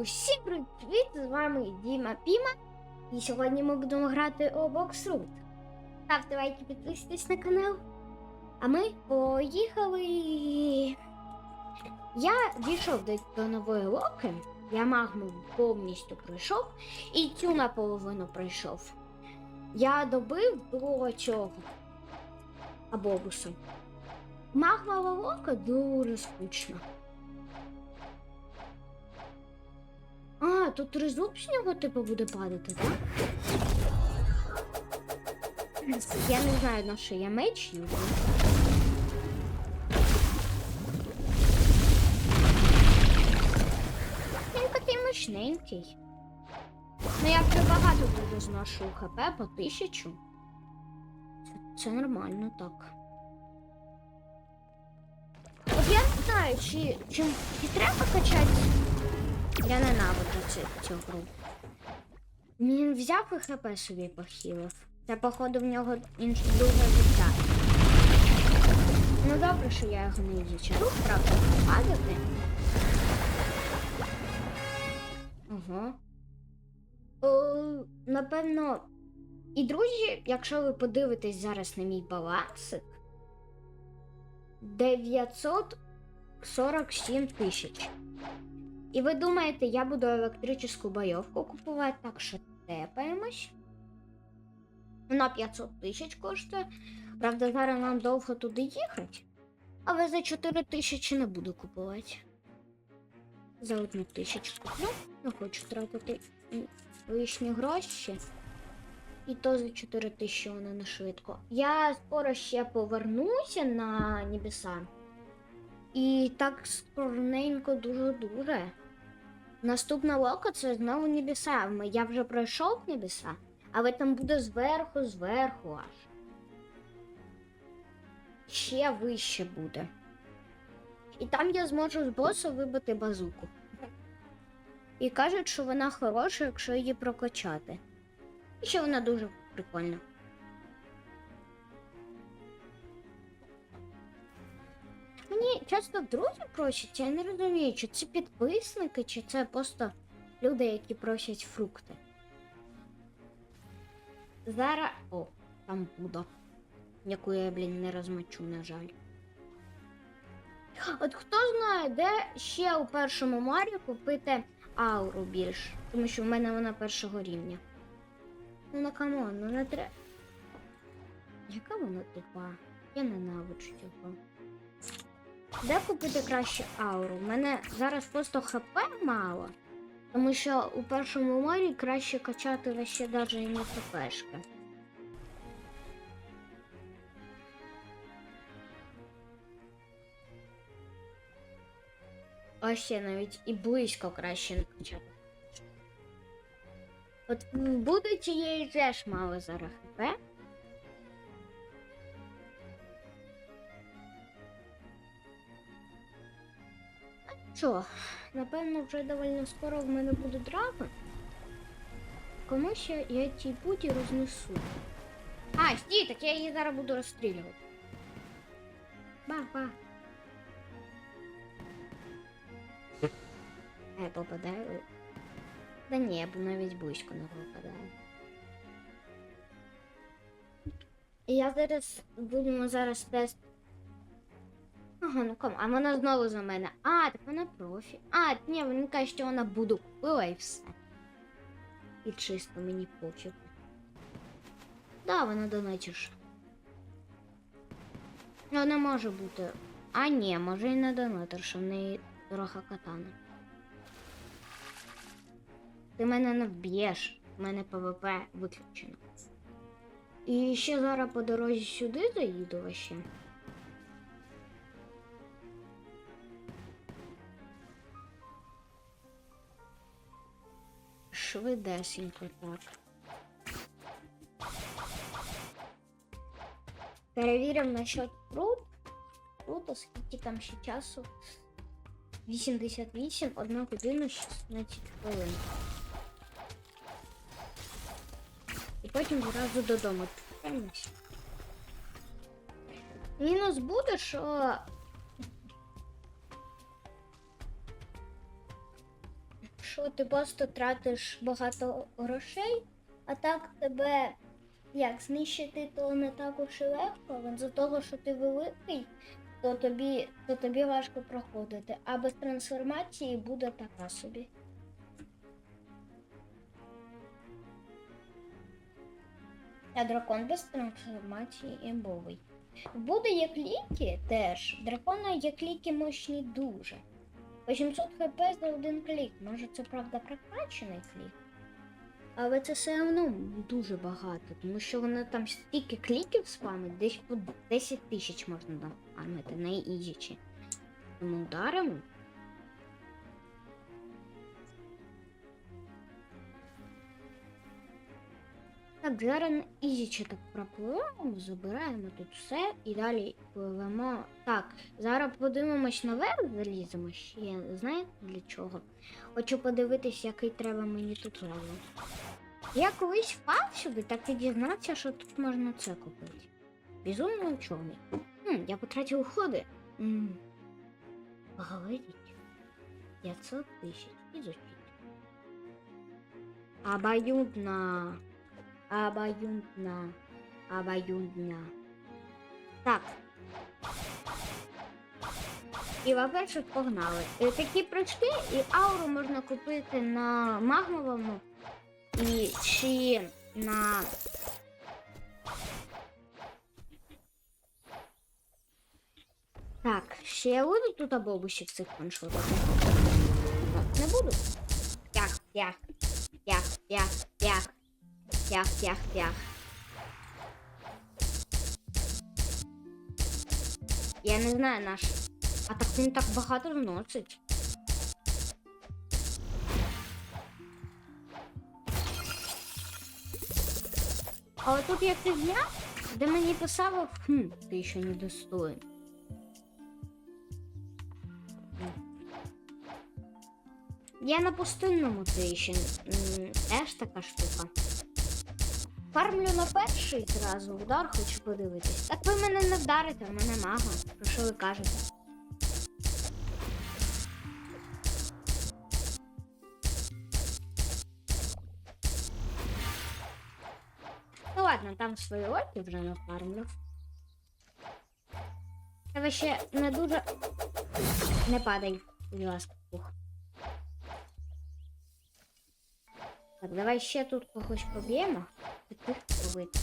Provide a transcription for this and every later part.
Усім привіт! З вами Діма Піма. І сьогодні ми будемо грати у Root. Ставте лайки, підписуйтесь на канал. А ми поїхали. Я дійшов до, до нової локи. Я магму повністю пройшов і цю наполовину пройшов. Я добив до цього абобусу. Магмова лока дуже скучна. А, тут тризуб з нього типу буде падати, так? Я не знаю, на що я меч юзу. Він такий мощненький. Ну я вже багато дуже зношу хп по тисячу. Це, це нормально так. От я не знаю, чи, чи, чи треба качати я ненавиджу цю, цю гру. Він взяв і хп собі похилив. Це, походу, в нього інше друге життя. Ну добре, що я його не зачару, правда, падати. Ага. О, напевно. І друзі, якщо ви подивитесь зараз на мій балансик, 947 тисяч. І ви думаєте, я буду електричну бойовку купувати, так що тепаємось. Вона 500 тисяч коштує. Правда, зараз нам довго туди їхати. Але за 4 тисячі не буду купувати. За одну тисячу куплю. Не хочу тратити лишні гроші. І то за 4 тисячі вона не швидко. Я скоро ще повернуся на небеса. І так скорненько дуже-дуже. Наступна лока це знову небеса. Я вже пройшов небеса, але там буде зверху, зверху аж. Ще вище буде. І там я зможу з боса вибити базуку. І кажуть, що вона хороша, якщо її прокачати. І ще вона дуже прикольна. Часто друзі просять, я не розумію, чи це підписники, чи це просто люди, які просять фрукти. Зараз. О, там Буда, яку я, блін, не розмочу, на жаль. От хто знає, де ще у першому Марі купити ауру більш, тому що в мене вона першого рівня. Ну на камон, ну не треба. Яка вона тупа? Я ненавиджу його. Де купити краще ауру? У мене зараз просто хп мало. Тому що у першому морі краще качати вообще навіть і не хпшки. А ще навіть і близько краще не качати. От буде цієї теж мало зараз хп. Що, напевно, вже доволі скоро в мене буде драга. Кому ще я ті путі рознесу. А, стій, так я її зараз буду розстрілювати. Ба-ба. Я попадаю. Да ні, бо навіть близько не попадаю. Я зараз будемо зараз тест. Ага, ну кому? А вона знову за мене. А, так вона профі. А, ні, він каже, що вона буду купила і все. І чисто мені пофіг. Да, вона донатіш. Ну, може бути. А, ні, може і не донатор, що в неї дорога катана. Ти мене не вб'єш, в мене ПВП виключено. І ще зараз по дорозі сюди заїду вообще. Швидесенько так. Перевіримо насчет прут. Круто, скільки там ще часу. 88, 1 годину 16 хвилин. І потім зразу додому. Мінус буде, що що ти просто тратиш багато грошей, а так тебе як знищити, то не так уж і легко. От За того, що ти великий, то тобі, то тобі важко проходити. А без трансформації буде така собі. А дракон без трансформації імбовий. Буде як ліки теж. Дракона як ліки мощні дуже. 800 хп за один клік. Може це правда прокачений клік. Але це все одно дуже багато, тому що вона там стільки кліків спамить, десь по 10 тисяч можна нафармити на ізічі. Тому ударимо. Так, зараз на ізічі так пропливаємо, забираємо тут все і далі пливемо. Так, зараз подивимось наверх, заліземо ще. Знаєте для чого? Хочу подивитись, який треба мені тут левел. Я колись впав сюди, так і дізнався, що тут можна це купити. Безумно учений. Хм, я потратив уходи. М, Поговорить. 500 тысяч. Изучить. Обоюдно. Обоюдно. Обоюдно. Так. І по-перше, погнали. Е, Такі прыжки і ауру можна купити на магмовому і чи на. Так, ще я буду тут абобуші в цих? Так, не буду. Пях, пях, пях, пях, пях, пях, пях, пях. Я не знаю наш. А так він так багато вносить. А от тут є фігня, де мені писало, хм, ти ще не достоин. Я на пустинному ти ще м, теж така штука. Фармлю на перший зразу удар, хочу подивитись. Так ви мене не вдарите, в мене мага. Про що ви кажете? Ну ладно, там свої орки вже нафармлю. Та ще не дуже. Не падай, будь ласка, пух. Так, давай ще тут когось поб'ємо. І тих побити.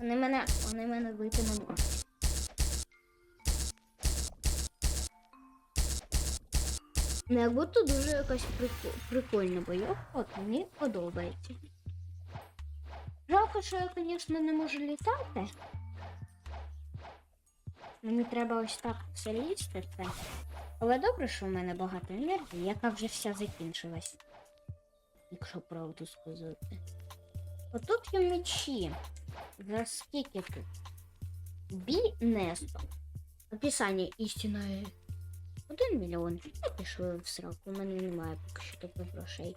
Вони мене. Вони мене бити не можуть. Ну, як будто дуже якась прикольна бойовка, от мені подобається. Жалко, що я, звісно, не можу літати. Мені треба ось так все лізти. Але добре, що в мене багато енергії, яка вже вся закінчилась. Якщо правду сказати. Отут є мечі. За скільки тут? Бі Несто. Описання істинної. Один мільйон. Я пішли в сраку. У мене немає поки що таких грошей.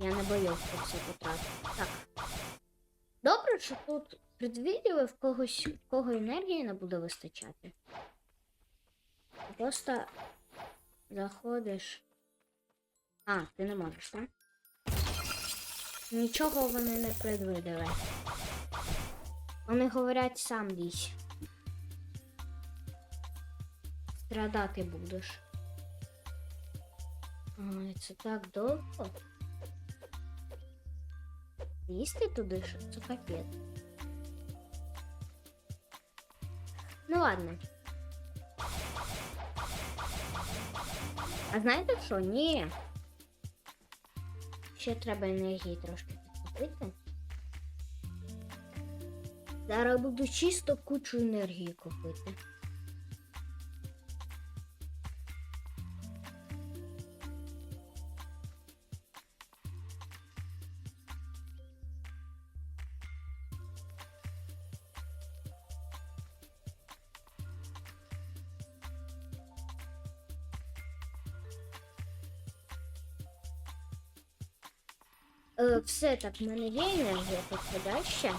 Я не боюсь все потратити. Так. Добре, що тут предвиділи в когось, в кого енергії не буде вистачати. Просто заходиш. А, ти не можеш, так? Нічого вони не предвидели. Вони говорять сам лізь. Страдати будеш. Ой, це так довго. Їсти туди що це капець. Ну ладно. А знаєте що? Ні. Ще треба енергії трошки підкупити. Зараз буду чисто кучу енергії купити. Все так, в мене є енергія підходяща.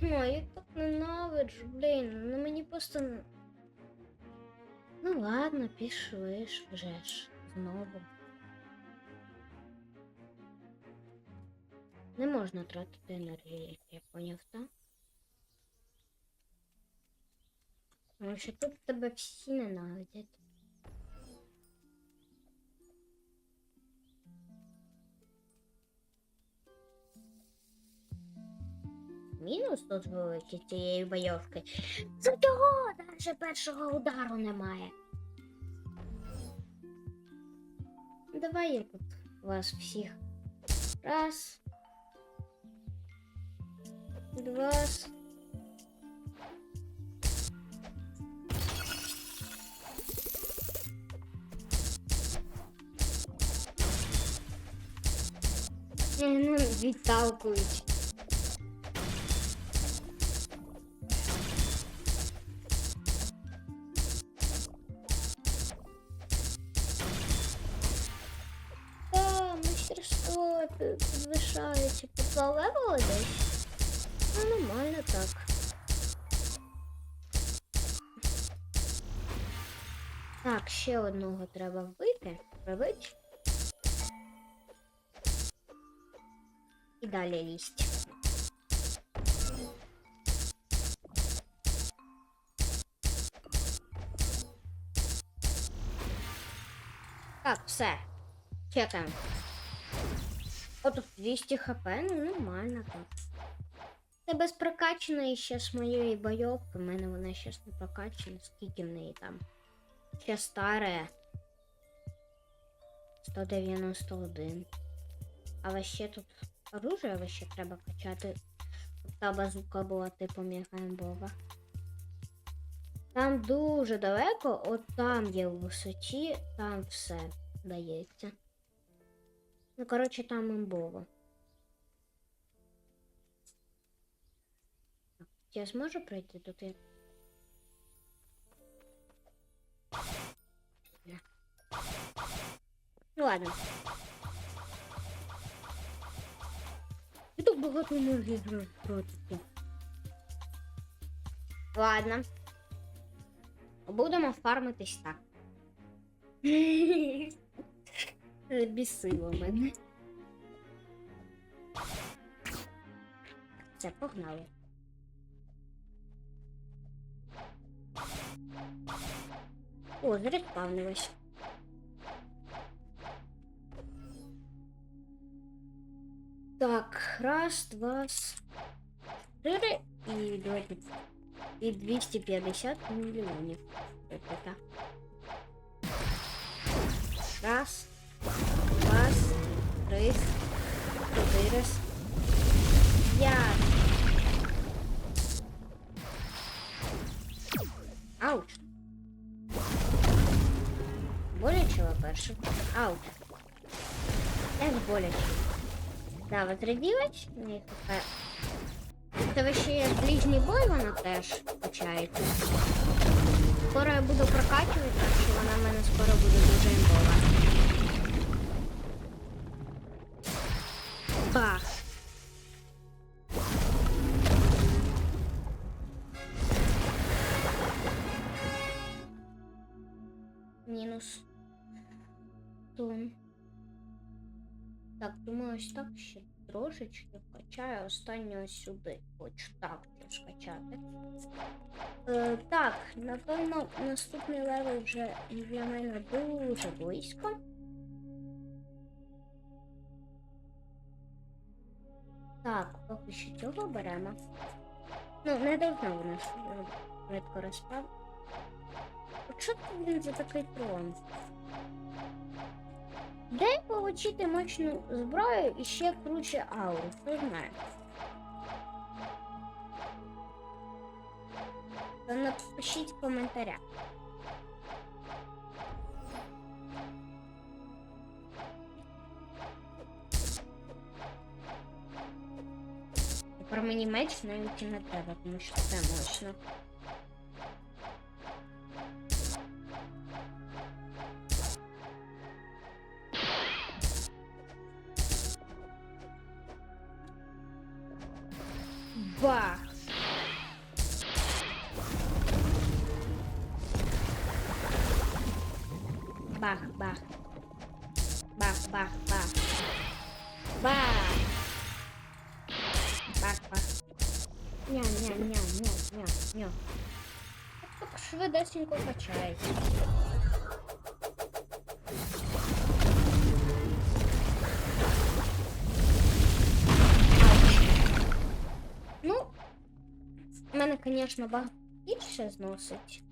Ну, і так ненавиджу, блін, ну мені просто. Ну ладно, пішли ж вже ж знову. Не можна тратити енергію, як я поняв, так? Тому що тут тебе всі ненавидять. Мінус тут великий цієї бойовки. Це чого навіть першого удару немає. Давай я тут вас всіх. Раз. Два. Ну, відталкують. Та, мастерство підвищається по два левели десь. Ну, нормально так. Так, ще одного треба вбити. Прибити. І далі лізть. Так, все. Чекаємо. О, тут 200 хп, ну нормально так. Це без прокачаної ще з моєї бойовки. У мене вона ще не прокачана. Скільки в неї там? Ще старе. 191. Але ще тут оружие але ще треба качати. Та базука була типом як бога. Там дуже далеко, от там є в висоті, там все дається. Ну, коротше, там імбово. Я зможу пройти тут? Я... Ну ладно. І так багато енергії тратити. Ладно. Будемо фармитись так. Бісило мене. Все, погнали. О, зареспавнилось. Так, раз, два, с- чотири і давайте. І 250 мільйонів. Це Раз, два, три, чотири, п'ять. Ауч. Боляче перше. Ауч. Як боляче. Да, возродилась. Ні, тепер. Це ще є ближній бой, вона теж качається. Скоро я буду прокачувати, так що вона в мене скоро буде дуже імбова. Бах! Думаю, ось так ще трошечки вкачаю останнього сюди. Хочу так скачати. Е, так, напевно, наступний левел вже для мене дуже близько. Так, поки що цього беремо. Ну, не должно в нас швидко розпав. От що це він за такий трон? Де отримати мощну зброю і ще круче ауру? Хто знає? То напишіть в коментарях. Про мені меч навіть і не треба, тому що це мощно. Бах! Бах, бах. Бах, бах, бах. Бах! Бах, бах. Ням-ням-ням-ням-нях-мя. Так швидесенько качається. Звісно, багато більше зносить.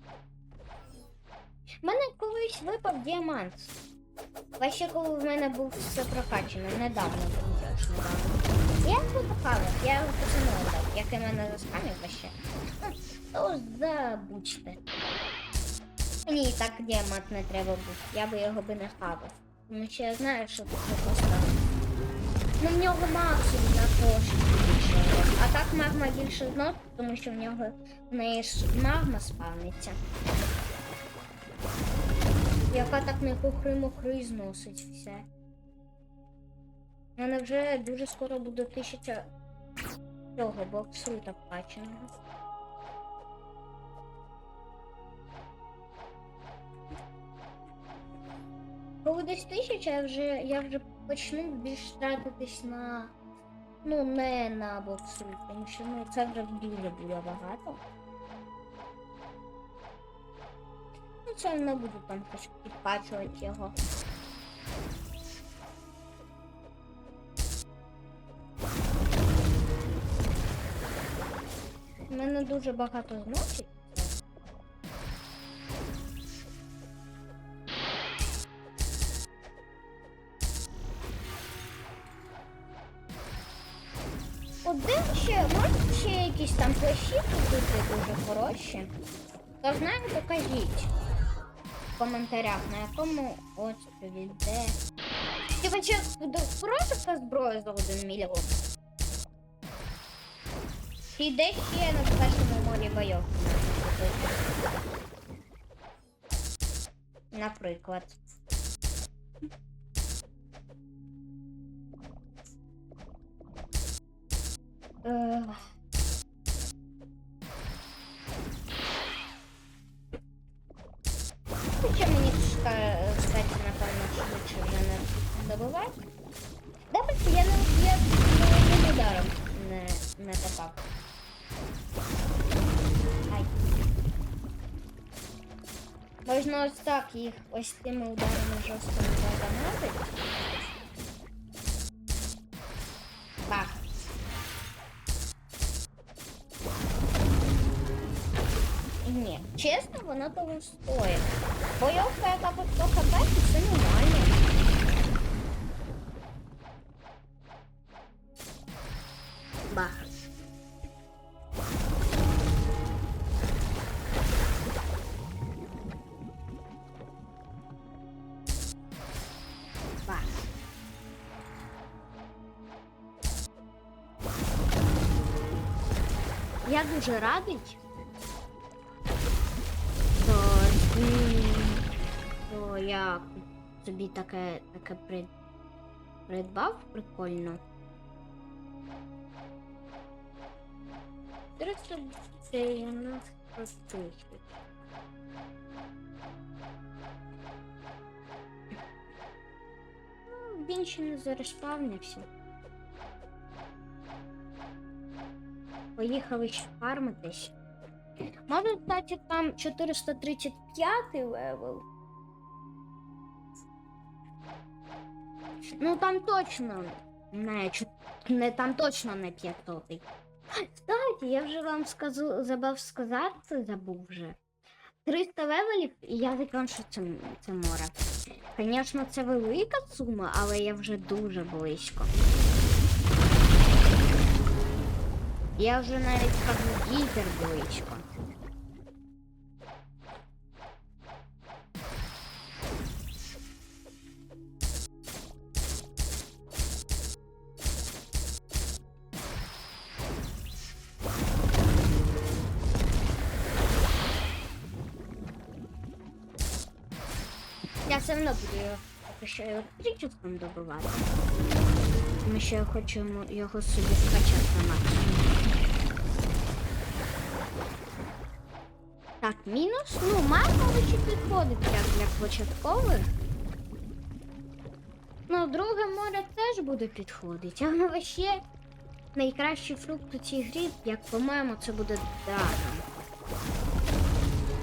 У мене колись випав діамант. А ще коли в мене був все прокачано, недавно. Я його допалив, я його пацану дав, який мене заскамив ще. Ну, то забудьте. Мені і так діамант не треба був, я би його би не хавав. Тому що я знаю, що не поставив. Ну в нього максимум на більше. А так магма більше зносить, тому що в нього в неї ж магма спавниться. Яка так не хухри-мухри зносить все. У мене вже дуже скоро буде тисяча цього боксрута вкачаного. Коли десь тисяча, я вже, я вже почну більш тратитись на. Ну, не на боксрут, тому що ну, це вже дуже буде багато. Ну, це не буду там хоч підпачувати його. У мене дуже багато зносить. Якісь там плащі купити дуже хороші. Хто знає, покажіть в коментарях, на якому острові, де. Типа буде просто зброя за один мільйон? Чи де ще на першому морі бойов? Наприклад. Ех. добивати. Добре, я не я не ударом не, не попав. Ай. Можна ось так їх ось тими ударами жорсткими задонатити. Бах. Ні, чесно, воно того стоїть. Бойовка, яка по 100 хп, то це нормально. Дуже радий. То, то я собі таке, таке при- придбав прикольно. 390 тисяч. Ну, Він ще не зареспавнився. Поїхали ще фармитись. Може, кстати, там 435 левел. Ну там точно не, не там точно не 500. Кстати, я вже вам скажу, забув сказати, забув вже. 300 левелів і я закінчу це, це море. Звісно, це велика сума, але я вже дуже близько. Я вже навіть скажу дізер близько. Я все одно буду його поки що електричеством добивати. Я хочу йому, його собі скачати на максимум. Так, мінус. Ну, чи підходить як для початкових. Ну, друге море теж буде підходити, але ще найкращий фрукт у цій грі, як по-моєму, це буде даром.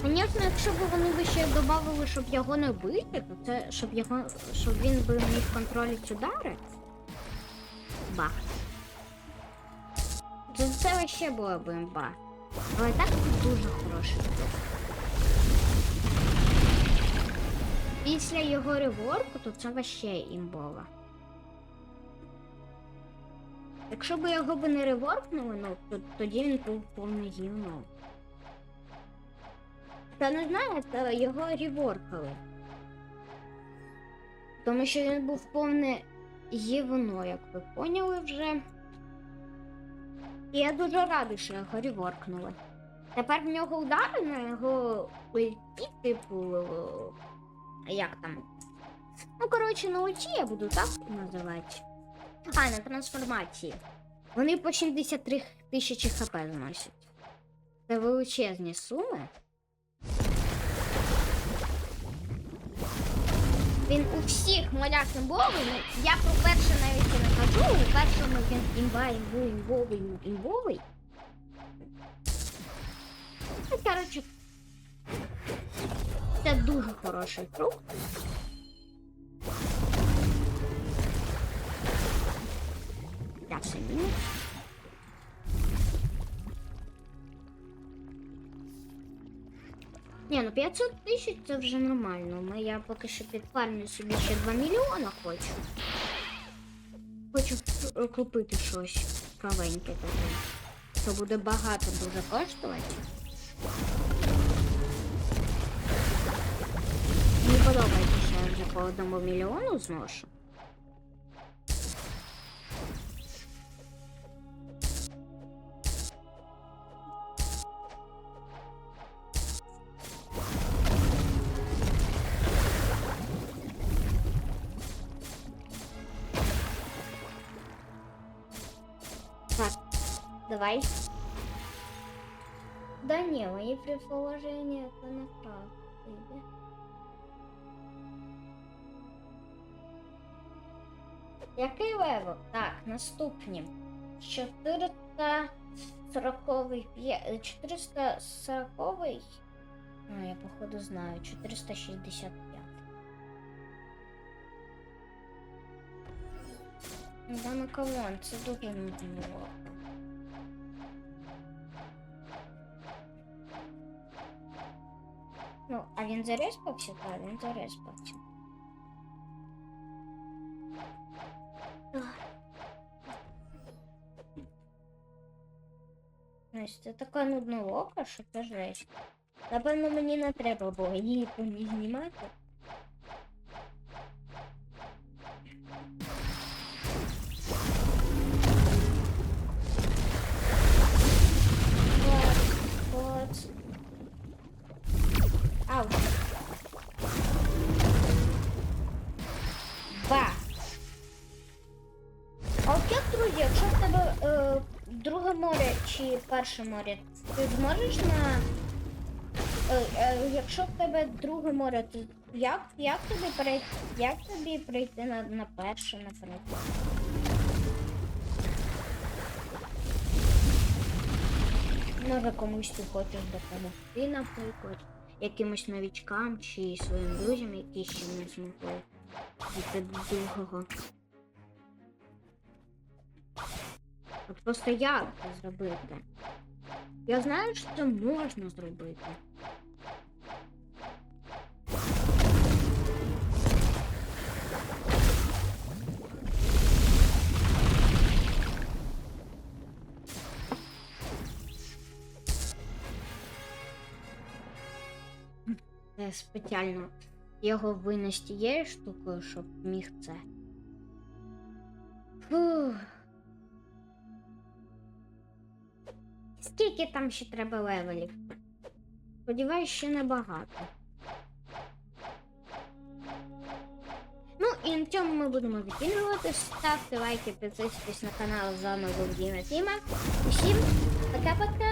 Звісно, якщо б вони ще додали, щоб його не бити, то це щоб його. щоб він би міг контролити удари. Бах. Це, це ще було б імба. Але так дуже хороший. Після його реворку, то це вообще імбова. Якщо б його б не реворкнули, ну, то тоді він був повний гівно. Та не знаю, це його реворкали. Тому що він був повне гівно, як ви поняли вже. І я дуже радий, що його реворкнули. Тепер в нього удари на його ульті, типу. Як там? Ну, коротше, на ульті я буду так називати. А, на трансформації. Вони по 73 тисячі хп зносять. Це величезні суми. Він у всіх молях імбовий. Ну, я про перше навіть не кажу. У першому він імба, імбу, імбовий, імбовий. Ну, коротше, це дуже хороший фрукт. Так, самі. Ні, ну 500 тисяч це вже нормально. Ми я поки що підпарню собі ще 2 мільйона хочу. Хочу купити щось правеньке таке. Це буде багато дуже коштувати. Мені подобається, що я вже по одному мільйону зношу. Давай. Да не, мои предположения это неправда. Який левел? Так, наступні. 440 п'є- 440 Ну, я походу знаю. 465. Да ну камон, це дуже нудно. Ну, а він зареспався? Так, він зареспався. Знаєш, це така нудна лока, що це жесть. Напевно, мені не треба було її поміг знімати. Перше море, ти зможеш на. Е, е, якщо в тебе друге море, то як, як тобі перейти, як тобі прийти на, на перше, наприклад? Може комусь ти хочеш допомогти, наприклад, якимось новічкам чи своїм друзям, які ще не змогли до другого. От просто як це зробити? Я знаю, що це можна зробити. Це спеціально його винести тією штукою, щоб міг це. Фух. Скільки там ще треба левелів? Сподіваюсь, ще небагато. Ну і на цьому ми будемо закінчувати. Ставте лайки, підписуйтесь на канал. З вами був Діма Тіма. Усім пока-пока!